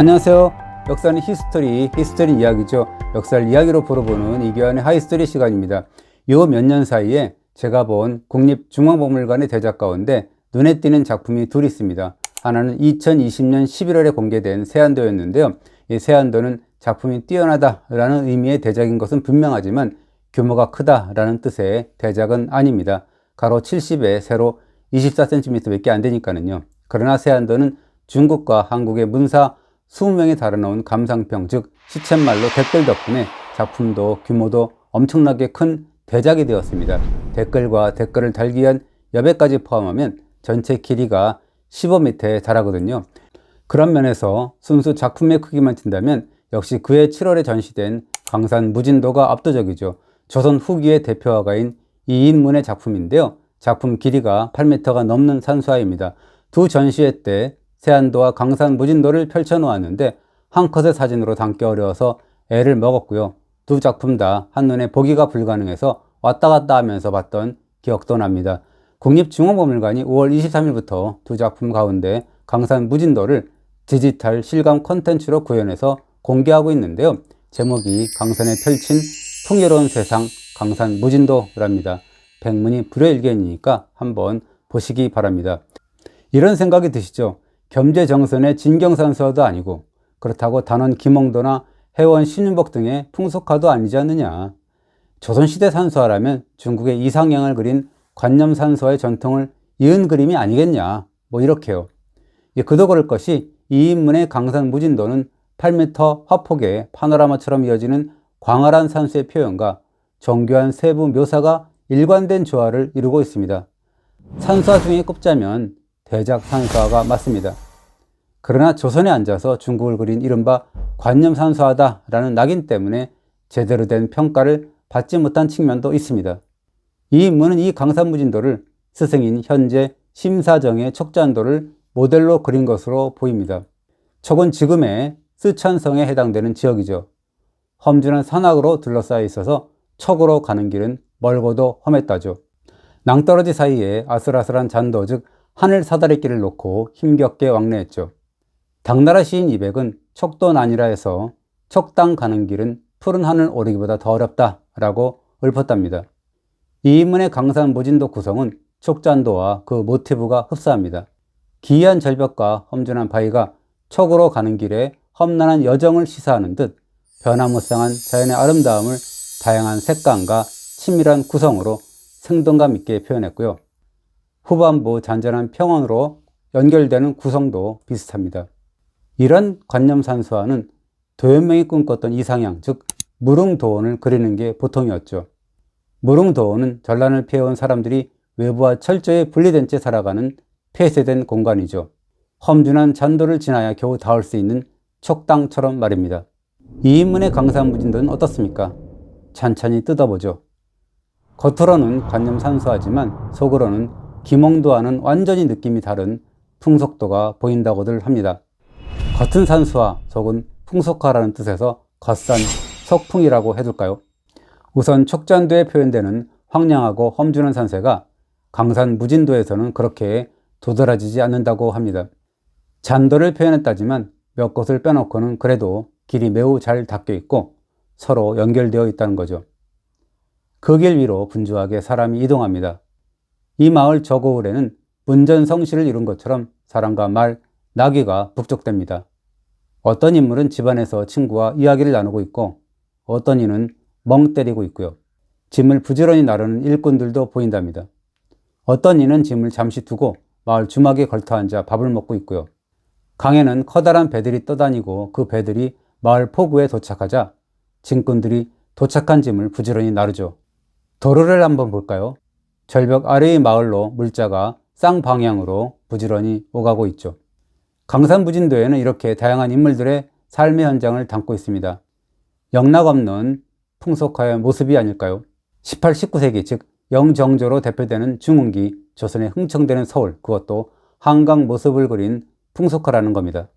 안녕하세요. 역사는 히스토리, 히스토리 이야기죠. 역사를 이야기로 풀어보는 이교환의 하이스토리 시간입니다. 요 몇 년 사이에 제가 본 국립중앙박물관의 대작 가운데 눈에 띄는 작품이 둘 있습니다. 하나는 2020년 11월에 공개된 세안도였는데요. 이 세안도는 작품이 뛰어나다라는 의미의 대작인 것은 분명하지만 규모가 크다라는 뜻의 대작은 아닙니다. 가로 70에 세로 24cm밖에 안 되니까는요. 그러나 세안도는 중국과 한국의 문사 20명이 달아놓은 감상평, 즉 시쳇말로 댓글 덕분에 작품도 규모도 엄청나게 큰 대작이 되었습니다. 댓글과 댓글을 달기 위한 여백까지 포함하면 전체 길이가 15m에 달하거든요. 그런 면에서 순수 작품의 크기만 친다면 역시 그해 7월에 전시된 강산 무진도가 압도적이죠. 조선 후기의 대표 화가인 이인문의 작품인데요. 작품 길이가 8m가 넘는 산수화입니다. 두 전시회 때 세안도와 강산 무진도를 펼쳐 놓았는데 한 컷의 사진으로 담기 어려워서 애를 먹었고요. 두 작품 다 한눈에 보기가 불가능해서 왔다 갔다 하면서 봤던 기억도 납니다. 국립중앙박물관이 5월 23일부터 두 작품 가운데 강산 무진도를 디지털 실감 콘텐츠로 구현해서 공개하고 있는데요. 제목이 강산에 펼친 풍요로운 세상 강산 무진도랍니다. 백문이 불여일견이니까 한번 보시기 바랍니다. 이런 생각이 드시죠? 겸재 정선의 진경산수화도 아니고 그렇다고 단원 김홍도나 해원 신윤복 등의 풍속화도 아니지 않느냐. 조선시대 산수화라면 중국의 이상향을 그린 관념 산수화의 전통을 이은 그림이 아니겠냐. 뭐 이렇게요. 그도 그럴 것이 이 인문의 강산 무진도는 8m 화폭의 파노라마처럼 이어지는 광활한 산수의 표현과 정교한 세부 묘사가 일관된 조화를 이루고 있습니다. 산수화 중에 꼽자면 대작 산수화가 맞습니다. 그러나 조선에 앉아서 중국을 그린 이른바 관념 산수화다라는 낙인 때문에 제대로 된 평가를 받지 못한 측면도 있습니다. 이 인문은 이 강산무진도를 스승인 현재 심사정의 촉자안도를 모델로 그린 것으로 보입니다. 촉은 지금의 쓰촨성에 해당되는 지역이죠. 험준한 산악으로 둘러싸여 있어서 척으로 가는 길은 멀고도 험했다죠. 낭떠러지 사이에 아슬아슬한 잔도 즉 하늘 사다리길을 놓고 힘겹게 왕래했죠. 당나라 시인 이백은 척도 난이라 해서 척당 가는 길은 푸른 하늘 오르기보다 더 어렵다라고 읊었답니다. 이 인문의 강산 무진도 구성은 촉잔도와 그 모티브가 흡사합니다. 기이한 절벽과 험준한 바위가 척으로 가는 길에 험난한 여정을 시사하는 듯 변화무쌍한 자연의 아름다움을 다양한 색감과 치밀한 구성으로 생동감 있게 표현했고요. 후반부 잔잔한 평원으로 연결되는 구성도 비슷합니다. 이런 관념산수화는 도연명이 꿈꿨던 이상향, 즉 무릉도원을 그리는 게 보통이었죠. 무릉도원은 전란을 피해온 사람들이 외부와 철저히 분리된 채 살아가는 폐쇄된 공간이죠. 험준한 잔도를 지나야 겨우 닿을 수 있는 촉당처럼 말입니다. 이 인문의 강산무진도는 어떻습니까? 찬찬히 뜯어보죠. 겉으로는 관념 산수하지만 속으로는 김홍도와는 완전히 느낌이 다른 풍속도가 보인다고들 합니다. 겉은 산수화, 속은 풍속화라는 뜻에서 겉산, 석풍이라고 해둘까요? 우선 촉잔도에 표현되는 황량하고 험준한 산세가 강산 무진도에서는 그렇게 도드라지지 않는다고 합니다. 잔도를 표현했다지만 몇 곳을 빼놓고는 그래도 길이 매우 잘 닦여 있고 서로 연결되어 있다는 거죠. 그 길 위로 분주하게 사람이 이동합니다. 이 마을 저고을에는 문전성시를 이룬 것처럼 사람과 말, 나귀가 북적됩니다. 어떤 인물은 집안에서 친구와 이야기를 나누고 있고 어떤 이는 멍 때리고 있고요. 짐을 부지런히 나르는 일꾼들도 보인답니다. 어떤 이는 짐을 잠시 두고 마을 주막에 걸터 앉아 밥을 먹고 있고요. 강에는 커다란 배들이 떠다니고 그 배들이 마을 포구에 도착하자 짐꾼들이 도착한 짐을 부지런히 나르죠. 도로를 한번 볼까요? 절벽 아래의 마을로 물자가 쌍방향으로 부지런히 오가고 있죠. 강산부진도에는 이렇게 다양한 인물들의 삶의 현장을 담고 있습니다. 영락 없는 풍속화의 모습이 아닐까요? 18, 19세기, 즉 영정조로 대표되는 중흥기, 조선에 흥청되는 서울, 그것도 한강 모습을 그린 풍속화라는 겁니다.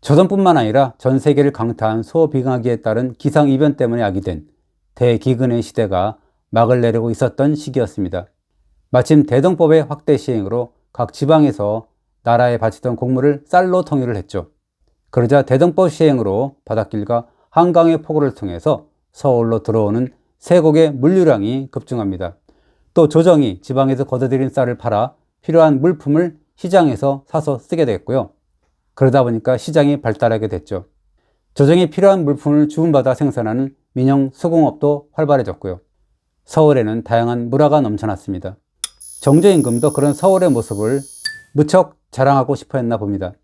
조선뿐만 아니라 전 세계를 강타한 소비강하기에 따른 기상이변 때문에 야기된 대기근의 시대가 막을 내리고 있었던 시기였습니다. 마침 대동법의 확대 시행으로 각 지방에서 나라에 바치던 공물을 쌀로 통일을 했죠. 그러자 대동법 시행으로 바닷길과 한강의 포구를 통해서 서울로 들어오는 세곡의 물류량이 급증합니다. 또 조정이 지방에서 걷어들인 쌀을 팔아 필요한 물품을 시장에서 사서 쓰게 됐고요. 그러다 보니까 시장이 발달하게 됐죠. 조정이 필요한 물품을 주문받아 생산하는 민영 수공업도 활발해졌고요. 서울에는 다양한 문화가 넘쳐났습니다. 정조임금도 그런 서울의 모습을 무척 자랑하고 싶어 했나 봅니다.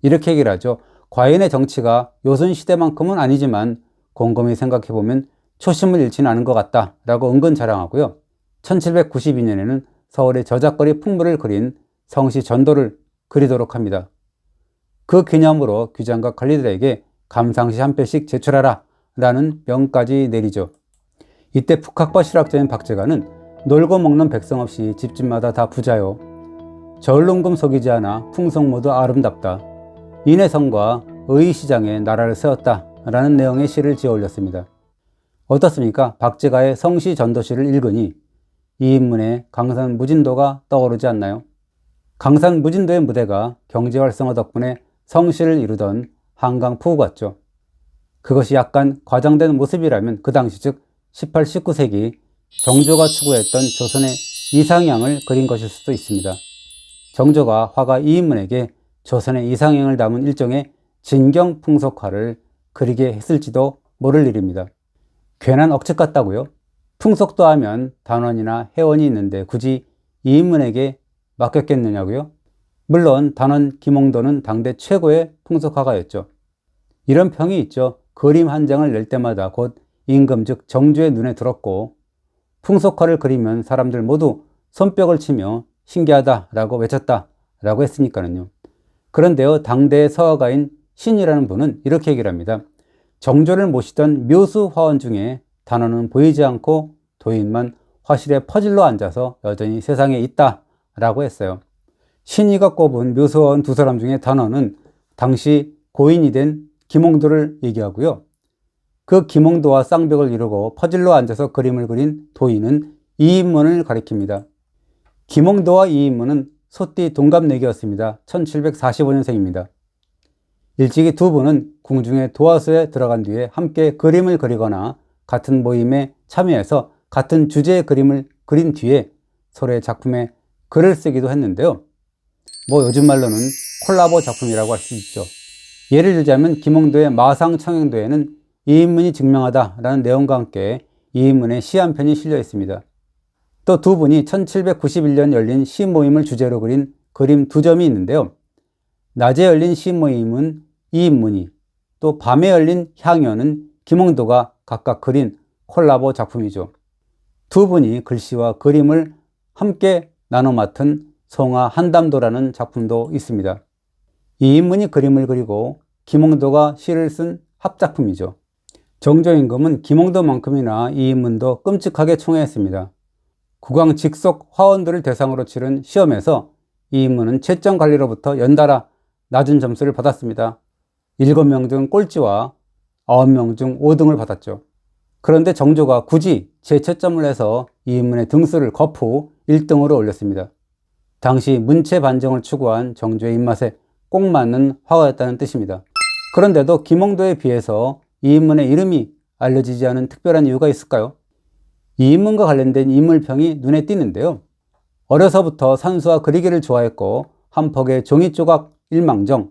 이렇게 얘기를 하죠. 과인의 정치가 요순 시대만큼은 아니지만 곰곰이 생각해보면 초심을 잃지는 않은 것 같다 라고 은근 자랑하고요. 1792년에는 서울의 저작거리 풍물을 그린 성시 전도를 그리도록 합니다. 그 기념으로 귀장과 관리들에게 감상시 한 편씩 제출하라 라는 명까지 내리죠. 이때 북학과 실학자인 박재가는 놀고 먹는 백성 없이 집집마다 다 부자요. 저울롱금 속이지 않아 풍성 모두 아름답다. 인해성과 의시장에 나라를 세웠다. 라는 내용의 시를 지어 올렸습니다. 어떻습니까? 박재가의 성시 전도시를 읽으니 이 인문의 강산 무진도가 떠오르지 않나요? 강산 무진도의 무대가 경제 활성화 덕분에 성시를 이루던 한강 푸우 같죠. 그것이 약간 과장된 모습이라면 그 당시 즉 18, 19세기 정조가 추구했던 조선의 이상향을 그린 것일 수도 있습니다. 정조가 화가 이인문에게 조선의 이상향을 담은 일종의 진경 풍속화를 그리게 했을지도 모를 일입니다. 괜한 억측 같다고요? 풍속도 하면 단원이나 회원이 있는데 굳이 이인문에게 맡겼겠느냐고요? 물론 단원 김홍도는 당대 최고의 풍속화가였죠. 이런 평이 있죠. 그림 한 장을 낼 때마다 곧 임금 즉 정주의 눈에 들었고 풍속화를 그리면 사람들 모두 손뼉을 치며 신기하다라고 외쳤다라고 했으니까는요. 그런데요, 당대의 서화가인 신이라는 분은 이렇게 얘기를 합니다. 정조를 모시던 묘수 화원 중에 단원은 보이지 않고 도인만 화실에 퍼질러 앉아서 여전히 세상에 있다라고 했어요. 신이가 꼽은 묘수화원 두 사람 중에 단원은 당시 고인이 된 김홍도를 얘기하고요. 그 김홍도와 쌍벽을 이루고 퍼즐로 앉아서 그림을 그린 도인은 이인문을 가리킵니다. 김홍도와 이인문은 소띠 동갑내기였습니다. 1745년생입니다. 일찍이 두 분은 궁중의 도화소에 들어간 뒤에 함께 그림을 그리거나 같은 모임에 참여해서 같은 주제의 그림을 그린 뒤에 서로의 작품에 글을 쓰기도 했는데요. 뭐 요즘 말로는 콜라보 작품이라고 할 수 있죠. 예를 들자면 김홍도의 마상 청행도에는 이 인문이 증명하다라는 내용과 함께 이 인문의 시 한 편이 실려 있습니다. 또 두 분이 1791년 열린 시 모임을 주제로 그린 그림 두 점이 있는데요. 낮에 열린 시 모임은 이 인문이, 또 밤에 열린 향연은 김홍도가 각각 그린 콜라보 작품이죠. 두 분이 글씨와 그림을 함께 나눠 맡은 송화 한담도라는 작품도 있습니다. 이 인문이 그림을 그리고 김홍도가 시를 쓴 합작품이죠. 정조임금은 김홍도만큼이나 이인문도 끔찍하게 총애했습니다. 국왕 직속 화원들을 대상으로 치른 시험에서 이인문은 채점 관리로부터 연달아 낮은 점수를 받았습니다. 7명 중 꼴찌와 9명 중 5등을 받았죠. 그런데 정조가 굳이 재채점을 해서 이인문의 등수를 거푸 1등으로 올렸습니다. 당시 문체 반정을 추구한 정조의 입맛에 꼭 맞는 화가였다는 뜻입니다. 그런데도 김홍도에 비해서 이 인문의 이름이 알려지지 않은 특별한 이유가 있을까요? 이 인문과 관련된 인물평이 눈에 띄는데요. 어려서부터 산수와 그리기를 좋아했고 한 퍽의 종이 조각 일망정,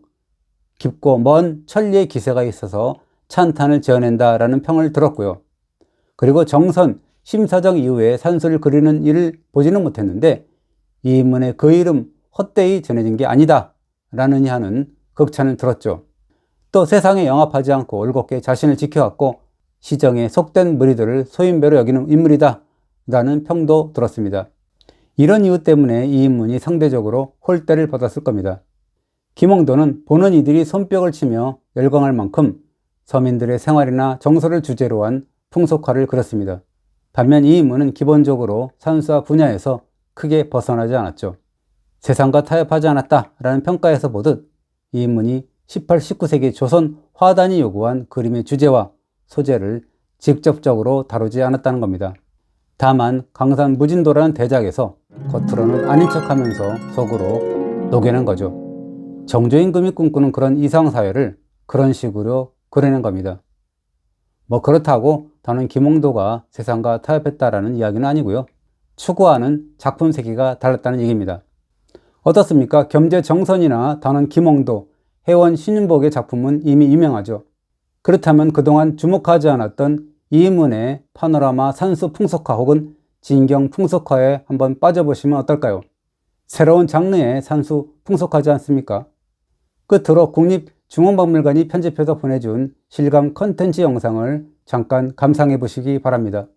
깊고 먼 천리의 기세가 있어서 찬탄을 지어낸다라는 평을 들었고요. 그리고 정선, 심사정 이후에 산수를 그리는 일을 보지는 못했는데 이 인문의 그 이름 헛되이 전해진 게 아니다 라느니 하는 극찬을 들었죠. 또 세상에 영합하지 않고 올곧게 자신을 지켜왔고 시정에 속된 무리들을 소인배로 여기는 인물이다 라는 평도 들었습니다. 이런 이유 때문에 이 인문이 상대적으로 홀대를 받았을 겁니다. 김홍도는 보는 이들이 손뼉을 치며 열광할 만큼 서민들의 생활이나 정서를 주제로 한 풍속화를 그렸습니다. 반면 이 인문은 기본적으로 산수화 분야에서 크게 벗어나지 않았죠. 세상과 타협하지 않았다라는 평가에서 보듯 이 인문이 18, 19세기 조선 화단이 요구한 그림의 주제와 소재를 직접적으로 다루지 않았다는 겁니다. 다만 강산 무진도라는 대작에서 겉으로는 아닌 척하면서 속으로 녹여낸 거죠. 정조임금이 꿈꾸는 그런 이상사회를 그런 식으로 그려낸 겁니다. 뭐 그렇다고 단원 김홍도가 세상과 타협했다라는 이야기는 아니고요. 추구하는 작품 세계가 달랐다는 얘기입니다. 어떻습니까? 겸재 정선이나 단원 김홍도, 해원 신윤복의 작품은 이미 유명하죠. 그렇다면 그동안 주목하지 않았던 이문의 파노라마 산수 풍속화 혹은 진경 풍속화에 한번 빠져보시면 어떨까요? 새로운 장르의 산수 풍속하지 않습니까? 끝으로 국립중앙박물관이 편집해서 보내준 실감 컨텐츠 영상을 잠깐 감상해 보시기 바랍니다.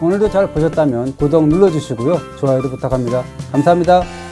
오늘도 잘 보셨다면 구독 눌러주시고요. 좋아요도 부탁합니다. 감사합니다.